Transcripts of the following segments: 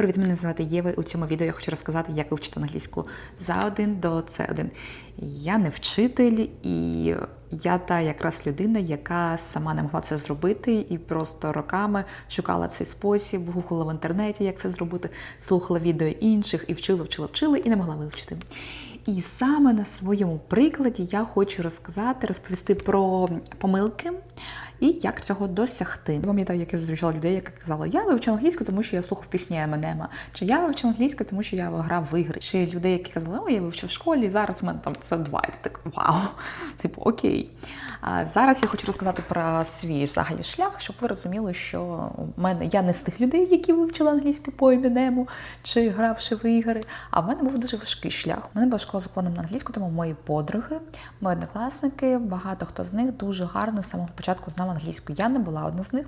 Привіт, мене звати Єва. У цьому відео я хочу розказати, як вивчити англійську за 1 до С1. Я не вчитель, і я та якраз людина, яка сама не могла це зробити, і просто роками шукала цей спосіб, гуглила в інтернеті, як це зробити, слухала відео інших і вчила, вчила, вчила, і не могла вивчити. І саме на своєму прикладі я хочу розказати, розповісти про помилки і як цього досягти. Я пам'ятаю, як я зустрічала людей, які казали, я вивчила англійську, тому що я слухав пісні Емінема, чи я вивчила англійську, тому що я грав в ігри. Чи людей, які казали, о, я вивчив в школі, і зараз в мене там це два. І ти так вау, типу окей. А зараз я хочу розказати про свій взагалі шлях, щоб ви розуміли, що в мене я не з тих людей, які вивчили англійську по Емінему, чи гравши в ігри. А в мене був дуже важкий шлях. У мене була школа законом на англійську, тому мої подруги, мої однокласники, багато хто з них дуже гарно з самого початку знав англійську. Я не була одна з них.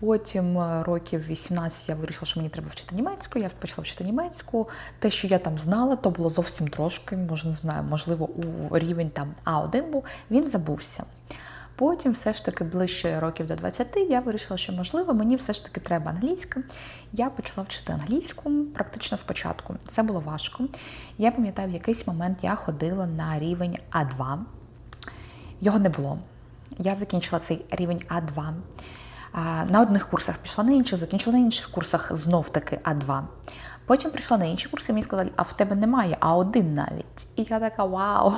Потім е, років 18 я вирішила, що мені треба вчити німецьку. Я почала вчити німецьку. Те, що я там знала, то було зовсім трошки. Може, не знаю, можливо, у рівень там А1 був, він забувся. Потім, все ж таки, ближче років до 20, я вирішила, що можливо мені все ж таки треба англійська. Я почала вчити англійську практично спочатку. Це було важко. Я пам'ятаю, в якийсь момент я ходила на рівень А2. Його не було. Я закінчила цей рівень А2. На одних курсах пішла на інших, закінчила на інших курсах знов таки А2. Потім прийшла на інші курси, мені сказали, а в тебе немає А1 навіть. І я така, вау.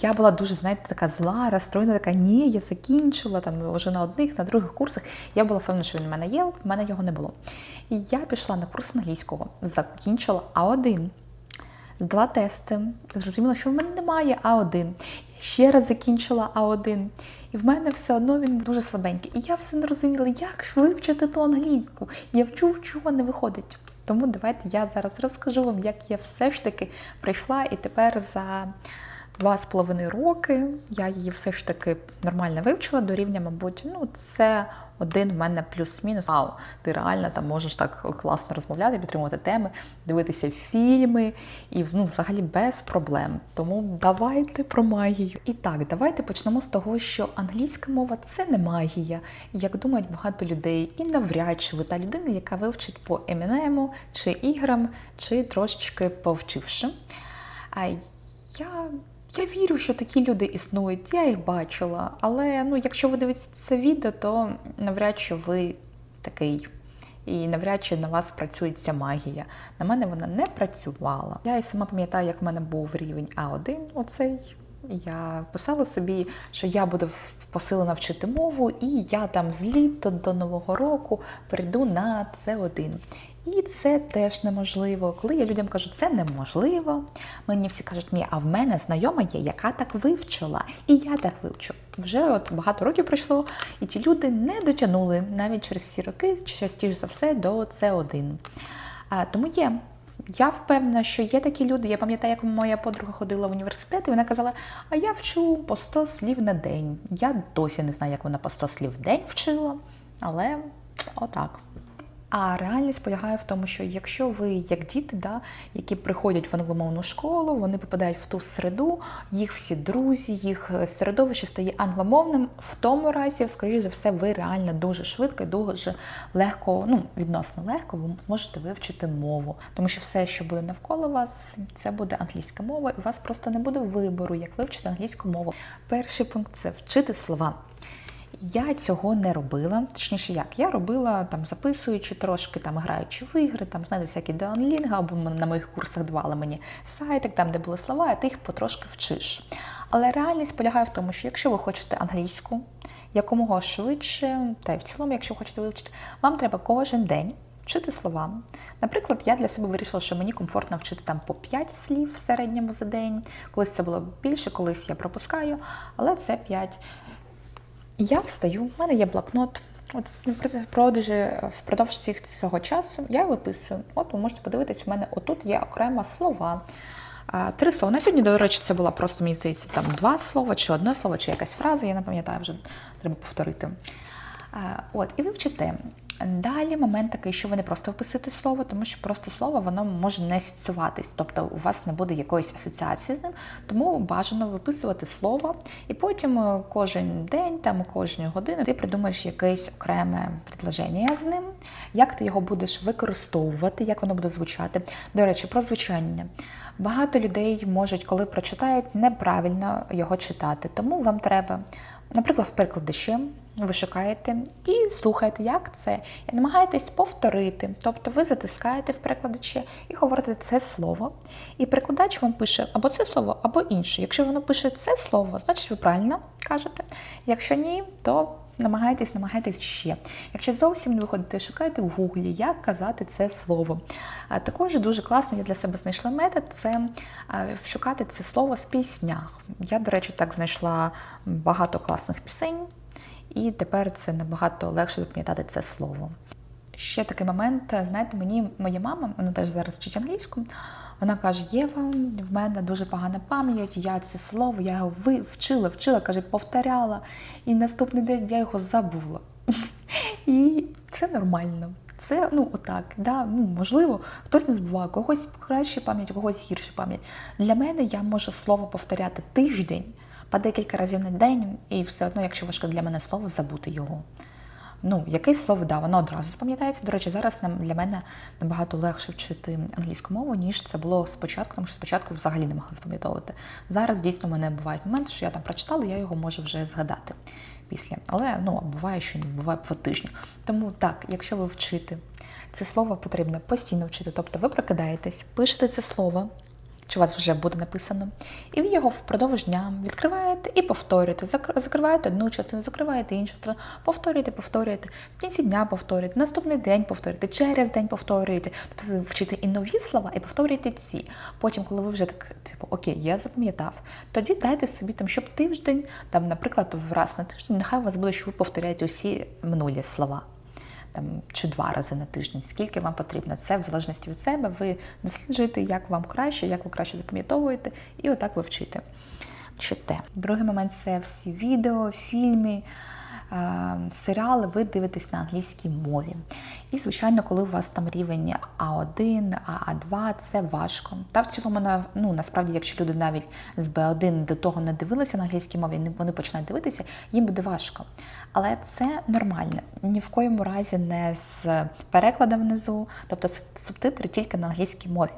Я була дуже, знаєте, така зла, розстроєна, така, ні, я закінчила там вже на одних, на других курсах. Я була впевнена, що він в мене є, в мене його не було. І я пішла на курс англійського, закінчила А1. Здала тести, зрозуміла, що в мене немає А1. Ще раз закінчила А1. І в мене все одно він дуже слабенький. І я все не розуміла, як ж вивчити ту англійську. Я вчу, а не виходить. Тому давайте я зараз розкажу вам, як я все ж таки прийшла, і тепер за два з половиною роки я її все ж таки нормально вивчила до рівня, мабуть, ну це один в мене плюс-мінус. Вау, ти реально там можеш так класно розмовляти, підтримувати теми, дивитися фільми і ну, взагалі без проблем. Тому давайте про магію. І так, давайте почнемо з того, що англійська мова це не магія, як думають багато людей, і навряд чи ви та людина, яка вивчить по емінему чи іграм, чи трошечки повчивши. А я я вірю, що такі люди існують, я їх бачила. Але ну, якщо ви дивитеся це відео, то навряд чи ви такий. І навряд чи на вас працює ця магія. На мене вона не працювала. Я і сама пам'ятаю, як в мене був рівень А1, оцей. Я писала собі, що я буду посилена вчити мову, і я там з літа до Нового року прийду на С1. І це теж неможливо. Коли я людям кажу, це неможливо, мені всі кажуть, ні, а в мене знайома є, яка так вивчила, і я так вивчу. Вже от багато років пройшло, і ті люди не дотягнули навіть через ці роки, частіше за все, до С1. Тому є. Я впевнена, що є такі люди. Я пам'ятаю, як моя подруга ходила в університет, і вона казала, а я вчу по 100 слів на день. Я досі не знаю, як вона по 100 слів в день вчила, але отак. А реальність полягає в тому, що якщо ви, як діти, да, які приходять в англомовну школу, вони попадають в ту середу, їх всі друзі, їх середовище стає англомовним, в тому разі, скоріш за все, ви реально дуже швидко і дуже легко, ну відносно легко, ви можете вивчити мову, тому що все, що буде навколо вас, це буде англійська мова, і у вас просто не буде вибору, як вивчити англійську мову. Перший пункт це вчити слова. Я цього не робила. Точніше, як я робила там, записуючи трошки, там граючи в ігри, там знаєте, всякі дуанлінги, або на моїх курсах давали мені сайтик, там де були слова, а ти їх потрошки вчиш. Але реальність полягає в тому, що якщо ви хочете англійську, якомога швидше, та й в цілому, якщо хочете вивчити, вам треба кожен день. Вчити слова. Наприклад, я для себе вирішила, що мені комфортно вчити там по 5 слів в середньому за день. Колись це було більше, колись я пропускаю, але це 5. Я встаю, в мене є блокнот. От впродовж, впродовж всіх цього часу я виписую. От ви можете подивитись, в мене отут є окремо слова. Три слова. На сьогодні, до речі, це була просто, мені здається, там два слова, чи одне слово, чи якась фраза, я не пам'ятаю, вже треба повторити. От, І ви вчите. Далі момент такий, що ви не просто вписуєте слово, тому що просто слово воно може не асоціюватись, тобто у вас не буде якоїсь асоціації з ним, тому бажано виписувати слово, і потім е, кожен день, там кожної години ти придумаєш якесь окреме предложення з ним, як ти його будеш використовувати, як воно буде звучати. До речі, про звучання. Багато людей можуть, коли прочитають, неправильно його читати, тому вам треба, наприклад, в перекладачі ви шукаєте і слухаєте, як це, і намагаєтесь повторити. Тобто ви затискаєте в перекладачі і говорите це слово. І перекладач вам пише або це слово, або інше. Якщо воно пише це слово, значить ви правильно кажете. Якщо ні, то намагайтесь, намагайтесь ще. Якщо зовсім не виходите, шукайте в гуглі, як казати це слово. Також дуже класно, я для себе знайшла метод це шукати це слово в піснях. Я, до речі, так знайшла багато класних пісень. І тепер це набагато легше запам'ятати це слово. Ще такий момент, знаєте, мені моя мама, вона теж зараз вчить англійську, вона каже: Єва, в мене дуже погана пам'ять, я це слово, я його вчила, вчила, каже, повторяла, і наступний день я його забула. І це нормально. Це ну отак, да, ну можливо, хтось не забуває, когось краще пам'ять, когось гірше пам'ять. Для мене я можу слово повторяти тиждень по декілька разів на день, і все одно, якщо важко для мене слово, забути його. Ну, якесь слово, да, воно одразу запам'ятається. До речі, зараз для мене набагато легше вчити англійську мову, ніж це було спочатку, тому що спочатку взагалі не могла запам'ятовувати. Зараз дійсно в мене бувають моменти, що я там прочитала, я його можу вже згадати після. Але ну, буває, що не буває по тижню. Тому так, якщо ви вчите, це слово потрібно постійно вчити. Тобто ви прокидаєтесь, пишете це слово чи у вас вже буде написано, і ви його впродовж дня відкриваєте і повторюєте. Закриваєте одну частину, закриваєте іншу сторону, повторюєте, повторюєте, в кінці дня повторюєте, наступний день повторюєте, через день повторюєте, тобто вчите і нові слова, і повторюєте ці. Потім, коли ви вже так, типу, окей, я запам'ятав, тоді дайте собі там, щоб тиждень, там, наприклад, раз на тиждень, нехай у вас буде, що ви повторяєте усі минулі слова там чи два рази на тиждень, скільки вам потрібно. Це в залежності від себе. Ви досліджуєте, як вам краще, як ви краще запам'ятовуєте, і отак ви вчите. Чите. Другий момент це всі відео, фільми. Серіали ви дивитесь на англійській мові. І, звичайно, коли у вас там рівень А1, А2, це важко. Та в цілому, ну, насправді, якщо люди навіть з Б1 до того не дивилися на англійській мові, вони починають дивитися, їм буде важко. Але це нормально. Ні в коєму разі не з перекладом внизу, тобто субтитри тільки на англійській мові.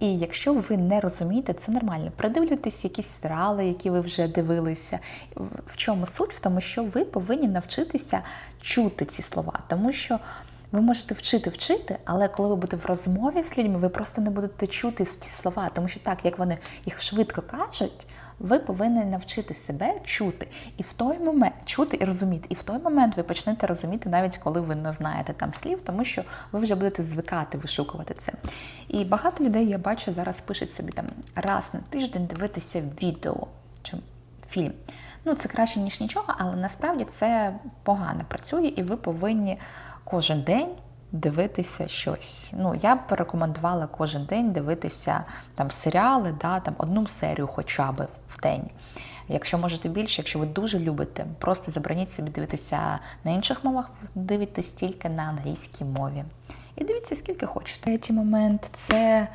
І якщо ви не розумієте, це нормально. Придивлюйтесь якісь серіали, які ви вже дивилися. В чому суть? В тому, що ви повинні навчитися чути ці слова, тому що. Ви можете вчити вчити, але коли ви будете в розмові з людьми, ви просто не будете чути ці слова, тому що так, як вони їх швидко кажуть, ви повинні навчити себе чути. І в той момент чути і розуміти. І в той момент ви почнете розуміти, навіть коли ви не знаєте там слів, тому що ви вже будете звикати вишукувати це. І багато людей я бачу зараз пишуть собі там раз на тиждень дивитися відео чи фільм. Ну, це краще, ніж нічого, але насправді це погано працює, і ви повинні кожен день дивитися щось. Ну, я б порекомендувала кожен день дивитися там серіали, да, там одну серію хоча б в день. Якщо можете більше, якщо ви дуже любите, просто забороніть собі дивитися на інших мовах, дивитесь тільки на англійській мові. І дивіться, скільки хочете. Третій момент це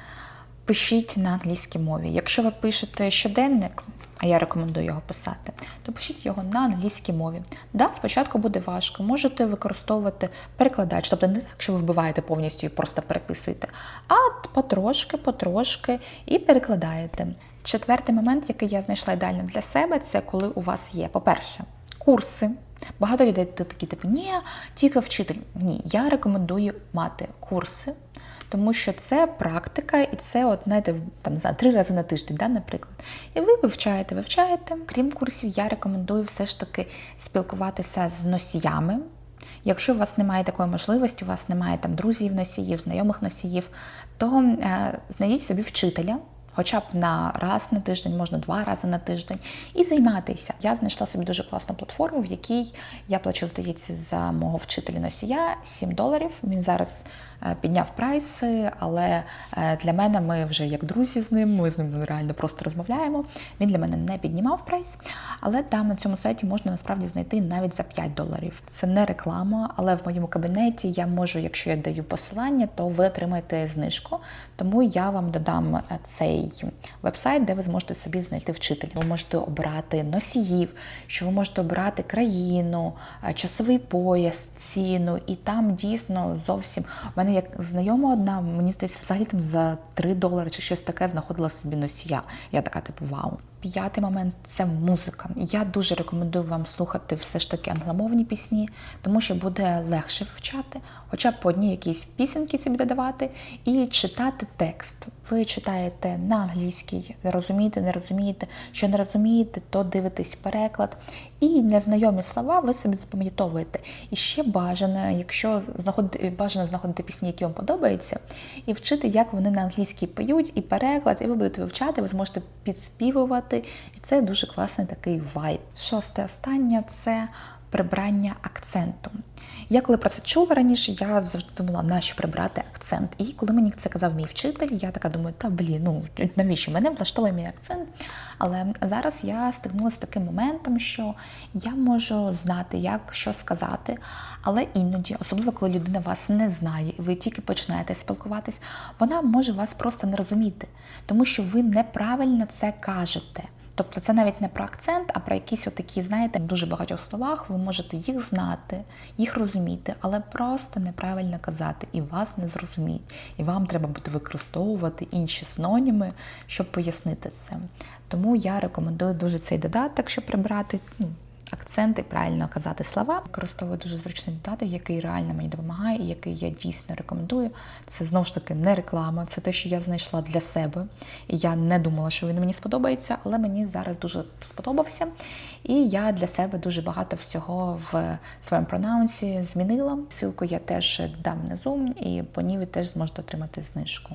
пишіть на англійській мові. Якщо ви пишете щоденник, а я рекомендую його писати, то пишіть його на англійській мові. Да, спочатку буде важко, можете використовувати перекладач, тобто не так, що ви вбиваєте повністю і просто переписуєте, а потрошки, потрошки і перекладаєте. Четвертий момент, який я знайшла ідеально для себе, це коли у вас є, по-перше, курси. Багато людей такі, типу, ні, тільки вчитель. Ні, я рекомендую мати курси тому що це практика, і це, от, знаєте, там за три рази на тиждень, да, наприклад. І ви вивчаєте, вивчаєте. Крім курсів, я рекомендую все ж таки спілкуватися з носіями. Якщо у вас немає такої можливості, у вас немає там друзів, носіїв, знайомих носіїв, то е, знайдіть собі вчителя хоча б на раз на тиждень, можна два рази на тиждень, і займатися. Я знайшла собі дуже класну платформу, в якій я плачу, здається, за мого вчителя носія 7 доларів. Він зараз е, підняв прайси, але е, для мене ми вже як друзі з ним, ми з ним реально просто розмовляємо. Він для мене не піднімав прайс, але там на цьому сайті можна насправді знайти навіть за 5 доларів. Це не реклама, але в моєму кабінеті я можу, якщо я даю посилання, то ви отримаєте знижку. Тому я вам додам е, цей вебсайт, де ви зможете собі знайти вчителя. Ви можете обрати носіїв, що ви можете обрати країну, е, часовий пояс, ціну, і там дійсно зовсім у мене як знайома одна, мені здається, взагалі там за 3 долари чи щось таке знаходила собі носія. Я така, типу, вау. П'ятий момент це музика. Я дуже рекомендую вам слухати все ж таки англомовні пісні, тому що буде легше вивчати, хоча б по одній якісь пісеньки собі додавати, і читати текст. Ви читаєте на англійській, розумієте, не розумієте. Що не розумієте, то дивитесь переклад. І незнайомі слова ви собі запам'ятовуєте. І ще бажано, якщо знаходити бажано знаходити пісні, які вам подобаються, і вчити, як вони на англійській поють, і переклад, і ви будете вивчати, ви зможете підспівувати. І це дуже класний такий вайб. Шосте останнє це прибрання акценту. Я коли про це чула раніше, я завжди думала, нащо прибрати акцент. І коли мені це казав мій вчитель, я така думаю, та блін, ну навіщо мене влаштовує мій акцент? Але зараз я стикнулася з таким моментом, що я можу знати, як що сказати, але іноді, особливо коли людина вас не знає, і ви тільки починаєте спілкуватись, вона може вас просто не розуміти, тому що ви неправильно це кажете. Тобто це навіть не про акцент, а про якісь отакі, знаєте, в дуже багатьох словах ви можете їх знати, їх розуміти, але просто неправильно казати, і вас не зрозуміють. І вам треба буде використовувати інші синоніми, щоб пояснити це. Тому я рекомендую дуже цей додаток, щоб прибрати. Ну, Акценти, правильно казати слова. Використовую дуже зручний додаток, який реально мені допомагає і який я дійсно рекомендую. Це знову ж таки не реклама, це те, що я знайшла для себе. І я не думала, що він мені сподобається, але мені зараз дуже сподобався. І я для себе дуже багато всього в своєму пронаунсі змінила. Силку я теж дам внизу, і по ній ви теж зможете отримати знижку.